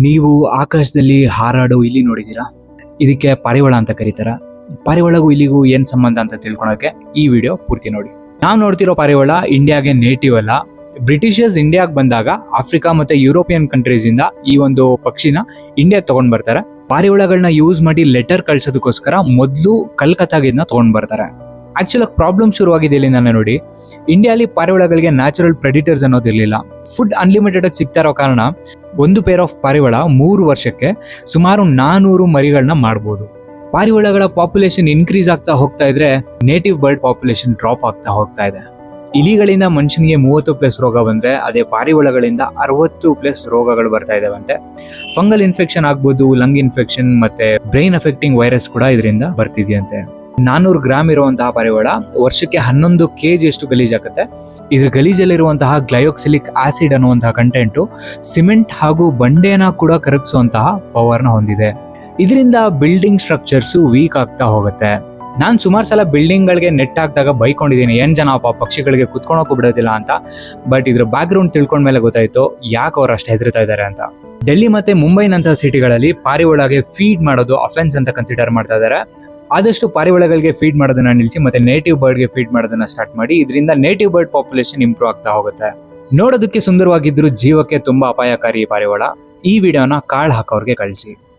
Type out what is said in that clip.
ನೀವು ಆಕಾಶದಲ್ಲಿ ಹಾರಾಡೋ ಇಲಿ ನೋಡಿದ್ದೀರಾ? ಇದಕ್ಕೆ ಪಾರಿವಾಳ ಅಂತ ಕರೀತಾರ. ಪಾರಿವಾಳಗೂ ಇಲಿಗೂ ಏನು ಸಂಬಂಧ ಅಂತ ತಿಳ್ಕೊಳಕ್ಕೆ ಈ ವಿಡಿಯೋ ಪೂರ್ತಿ ನೋಡಿ. ನಾವು ನೋಡ್ತಿರೋ ಪಾರಿವಾಳ ಇಂಡಿಯಾಗೆ ನೇಟಿವ್ ಅಲ್ಲ. ಬ್ರಿಟಿಷರ್ಸ್ ಇಂಡಿಯಾಗೆ ಬಂದಾಗ ಆಫ್ರಿಕಾ ಮತ್ತೆ ಯುರೋಪಿಯನ್ ಕಂಟ್ರೀಸ್ ಇಂದ ಈ ಒಂದು ಪಕ್ಷಿನ ಇಂಡಿಯಾಗೆ ತಗೊಂಡ್ ಬರ್ತಾರೆ. ಪಾರಿವಾಳಗಳನ್ನ ಯೂಸ್ ಮಾಡಿ ಲೆಟರ್ ಕಳ್ಸೋದಕ್ಕೋಸ್ಕರ ಮೊದಲು ಕಲ್ಕತ್ತಾಗ ಇದನ್ನ ತಗೊಂಡ್ ಬರ್ತಾರೆ. ಆಕ್ಚುಲ್ ಪ್ರಾಬ್ಲಮ್ ಶುರುವಾಗಿದೆ ಇಲ್ಲಿಂದಾನೆ ನೋಡಿ. ಇಂಡಿಯಾಲಿ ಪಾರಿವಾಳಗಳಿಗೆ ನ್ಯಾಚುರಲ್ ಪ್ರೆಡಿಟರ್ಸ್ ಅನ್ನೋದಿರ್ಲಿಲ್ಲ. ಫುಡ್ ಅನ್ಲಿಮಿಟೆಡ್ ಆಗಿ ಸಿಗ್ತಾ ಇರೋ ಕಾರಣ ಒಂದು ಪೇರ್ ಆಫ್ ಪಾರಿವಾಳ ಮೂರು ವರ್ಷಕ್ಕೆ ಸುಮಾರು ನಾನೂರು ಮರಿಗಳನ್ನ ಮಾಡ್ಬೋದು. ಪಾರಿವಾಳಗಳ ಪಾಪ್ಯುಲೇಷನ್ ಇನ್ಕ್ರೀಸ್ ಆಗ್ತಾ ಹೋಗ್ತಾ ಇದ್ರೆ ನೇಟಿವ್ ಬರ್ಡ್ ಪಾಪ್ಯುಲೇಷನ್ ಡ್ರಾಪ್ ಆಗ್ತಾ ಹೋಗ್ತಾ ಇದೆ. ಇಲಿಗಳಿಂದ ಮನುಷ್ಯನಿಗೆ ಮೂವತ್ತು ಪ್ಲಸ್ ರೋಗ ಬಂದರೆ ಅದೇ ಪಾರಿವಾಳಗಳಿಂದ ಅರವತ್ತು ಪ್ಲಸ್ ರೋಗಗಳು ಬರ್ತಾ ಇದಾವಂತೆ. ಫಂಗಲ್ ಇನ್ಫೆಕ್ಷನ್ ಆಗ್ಬೋದು ಲಂಗ್ ಇನ್ಫೆಕ್ಷನ್ ಮತ್ತೆ ಬ್ರೈನ್ ಅಫೆಕ್ಟಿಂಗ್ ವೈರಸ್ ಕೂಡ ಇದರಿಂದ ಬರ್ತಿದೆಯಂತೆ. ನಾನೂರು ಗ್ರಾಮ್ ಇರುವಂತಹ ಪಾರಿವಾಳ ವರ್ಷಕ್ಕೆ ಹನ್ನೊಂದು ಕೆ ಜಿ ಅಷ್ಟು ಗಲೀಜಾಗುತ್ತೆ ಇದ್ರ ಗಲೀಜಲ್ಲಿರುವಂತಹ ಗ್ಲಯೋಕ್ಸಿಲಿಕ್ ಆಸಿಡ್ ಅನ್ನುವಂತಹ ಕಂಟೆಂಟು ಸಿಮೆಂಟ್ ಹಾಗೂ ಬಂಡೆನ ಕೂಡ ಕರಗಿಸುವಂತಹ ಪವರ್ನ ಹೊಂದಿದೆ. ಇದರಿಂದ ಬಿಲ್ಡಿಂಗ್ ಸ್ಟ್ರಕ್ಚರ್ಸ್ ವೀಕ್ ಆಗ್ತಾ ಹೋಗುತ್ತೆ. ನಾನು ಸುಮಾರು ಸಲ ಬಿಲ್ಡಿಂಗ್ಗಳಿಗೆ ನೆಟ್ ಹಾಕಿದಾಗ ಬೈಕೊಂಡಿದ್ದೀನಿ, ಏನ್ ಜನ ಪಾಪ ಪಕ್ಷಿಗಳಿಗೆ ಕುತ್ಕೊಳಕ್ಕೂ ಬಿಡೋದಿಲ್ಲ ಅಂತ. ಬಟ್ ಇದ್ರ ಬ್ಯಾಕ್ಗ್ರೌಂಡ್ ತಿಳ್ಕೊಂಡ ಮೇಲೆ ಗೊತ್ತಾಯ್ತು, ಯಾಕೆ ಅವ್ರು ಅಷ್ಟು ಹೆದರ್ತಾ ಇದ್ದಾರೆ ಅಂತ. ಡೆಲ್ಲಿ ಮತ್ತೆ ಮುಂಬೈನಂತಹ ಸಿಟಿಗಳಲ್ಲಿ ಪಾರಿವಾಳಗೆ ಫೀಡ್ ಮಾಡೋದು ಅಫೆನ್ಸ್ ಅಂತ ಕನ್ಸಿಡರ್ ಮಾಡ್ತಾ ಇದ್ದಾರೆ ಆದಷ್ಟು ಪಾರಿವಾಳಗಳಿಗೆ ಫೀಡ್ ಮಾಡೋದನ್ನ ನಿಲ್ಲಿಸಿ ಮತ್ತೆ ನೇಟಿವ್ ಬರ್ಡ್ಗೆ ಫೀಡ್ ಮಾಡೋದನ್ನ ಸ್ಟಾರ್ಟ್ ಮಾಡಿ, ಇದರಿಂದ ನೇಟಿವ್ ಬರ್ಡ್ ಪಾಪ್ಯುಲೇಷನ್ ಇಂಪ್ರೂವ್ ಆಗ್ತಾ ಹೋಗುತ್ತೆ. ನೋಡೋದಕ್ಕೆ ಸುಂದರವಾಗಿದ್ರು ಜೀವಕ್ಕೆ ತುಂಬಾ ಅಪಾಯಕಾರಿ ಪಾರಿವಾಳ. ಈ ವಿಡಿಯೋನ ಕಾಳ್ ಹಾಕೋರ್ಗೆ ಕಳಿಸಿ.